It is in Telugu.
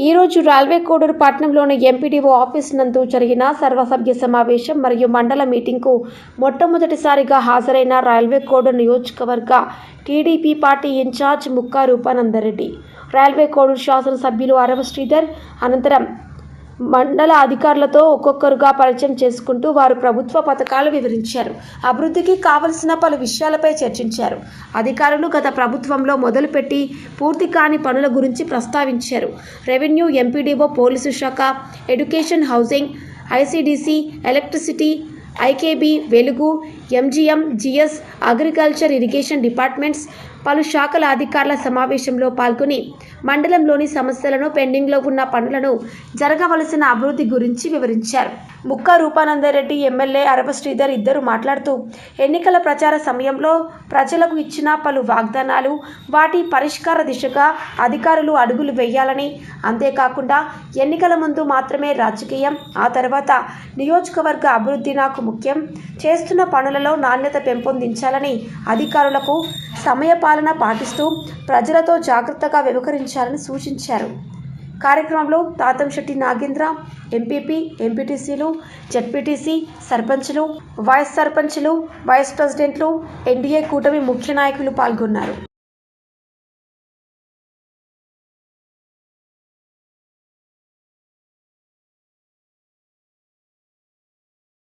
ఈరోజు రైల్వే కోడూరు పట్టణంలోని ఎంపీడీఓ ఆఫీస్ నందు జరిగిన సర్వసభ్య సమావేశం మరియు మండల మీటింగ్కు మొట్టమొదటిసారిగా హాజరైన రైల్వే కోడూరు నియోజకవర్గ TDP party incharge Mukka Roopananda Reddy railway Koduru శాసనసభ్యులు అరవ శ్రీధర్ అనంతరం మండల అధికారులతో ఒక్కొక్కరుగా పరిచయం చేసుకుంటూ వారు ప్రభుత్వ పథకాలు వివరించారు. అభివృద్ధికి కావలసిన పలు విషయాలపై చర్చించారు. అధికారులు గత ప్రభుత్వంలో మొదలుపెట్టి పూర్తి కాని పనుల గురించి ప్రస్తావించారు. రెవెన్యూ ఎంపీడీఓ పోలీసు శాఖ education housing ICDC electricity IKB Velugu MGM GS agriculture irrigation departments పలు శాఖల అధికారుల సమావేశంలో పాల్గొని మండలంలోని సమస్యలను పెండింగ్లో ఉన్న పనులను జరగవలసిన అభివృద్ధి గురించి వివరించారు. ముక్కా రూపానందరెడ్డి ఎమ్మెల్యే అరవ శ్రీధర్ ఇద్దరు మాట్లాడుతూ ఎన్నికల ప్రచార సమయంలో ప్రజలకు ఇచ్చిన పలు వాగ్దానాలు వాటి పరిష్కార దిశగా అధికారులు అడుగులు వేయాలని అంతేకాకుండా ఎన్నికల ముందు మాత్రమే రాజకీయం ఆ తర్వాత నియోజకవర్గ అభివృద్ధి నాకు ముఖ్యం. చేస్తున్న పనులలో నాణ్యత పెంపొందించాలని అధికారులకు సమయపాలన పాటిస్తూ ప్రజలతో జాగ్రత్తగా వ్యవహరించాలని సూచించారు. కార్యక్రమంలో తాతంశెట్టి నాగేంద్ర ఎంపీపీ ఎంపీటీసీలు జెడ్పీటీసీ సర్పంచ్లు వైస్ సర్పంచ్లు వైస్ ప్రెసిడెంట్లు ఎన్డీఏ కూటమి ముఖ్య నాయకులు పాల్గొన్నారు.